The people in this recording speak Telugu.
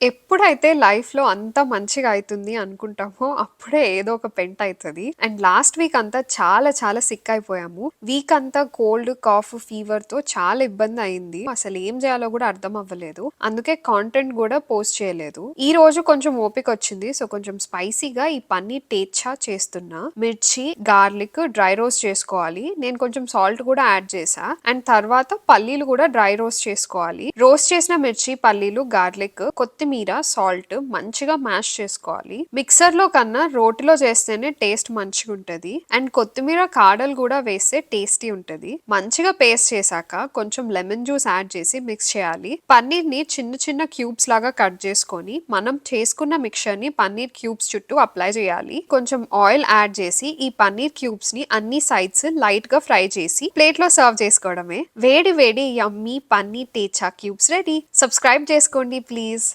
ఎప్పుడైతే లైఫ్‌లో అంతా మంచిగా అయితుంది అనుకుంటామో, అప్పుడే ఏదో ఒక పెంట్ అయితది. అండ్ లాస్ట్ వీక్ అంతా చాలా చాలా సిక్ అయిపోయాము. వీక్ అంతా కోల్డ్, కాఫ్, ఫీవర్‌తో చాలా ఇబ్బంది అయింది. అసలు ఏం చేయాలో కూడా అర్థం అవ్వలేదు. అందుకే కాంటెంట్ కూడా పోస్ట్ చేయలేదు. ఈ రోజు కొంచెం ఓపిక వచ్చింది. సో కొంచెం స్పైసీగా ఈ పన్నీర్ టేచా చేస్తున్నా. మిర్చి, గార్లిక్ డ్రై రోస్ట్ చేసుకోవాలి. నేను కొంచెం సాల్ట్ కూడా యాడ్ చేశా. అండ్ తర్వాత పల్లీలు కూడా డ్రై రోస్ట్ చేసుకోవాలి. రోస్ట్ చేసిన మిర్చి, పల్లీలు, గార్లిక్, కొత్తిమీర, సాల్ట్ మంచిగా మ్యాష్ చేసుకోవాలి. మిక్సర్లో కన్నా రోటిలో చేస్తేనే టేస్ట్ మంచిగా ఉంటుంది అండ్ కొత్తిమీర కాడలు కూడా వేస్తే టేస్టీ ఉంటుంది మంచిగా పేస్ట్ చేశాక కొంచెం లెమన్ జ్యూస్ యాడ్ చేసి మిక్స్ చేయాలి. పన్నీర్ని చిన్న చిన్న క్యూబ్స్ లాగా కట్ చేసుకొని మనం చేసుకున్న మిక్చర్ని పన్నీర్ క్యూబ్స్ చుట్టూ అప్లై చేయాలి. కొంచెం ఆయిల్ యాడ్ చేసి ఈ పన్నీర్ క్యూబ్స్ని అన్ని సైడ్స్ లైట్గా ఫ్రై చేసి ప్లేట్లో సర్వ్ చేసుకోవడమే వేడి వేడి యమ్మీ పన్నీర్ టేచా క్యూబ్స్ రెడీ సబ్స్క్రైబ్ చేసుకోండి ప్లీజ్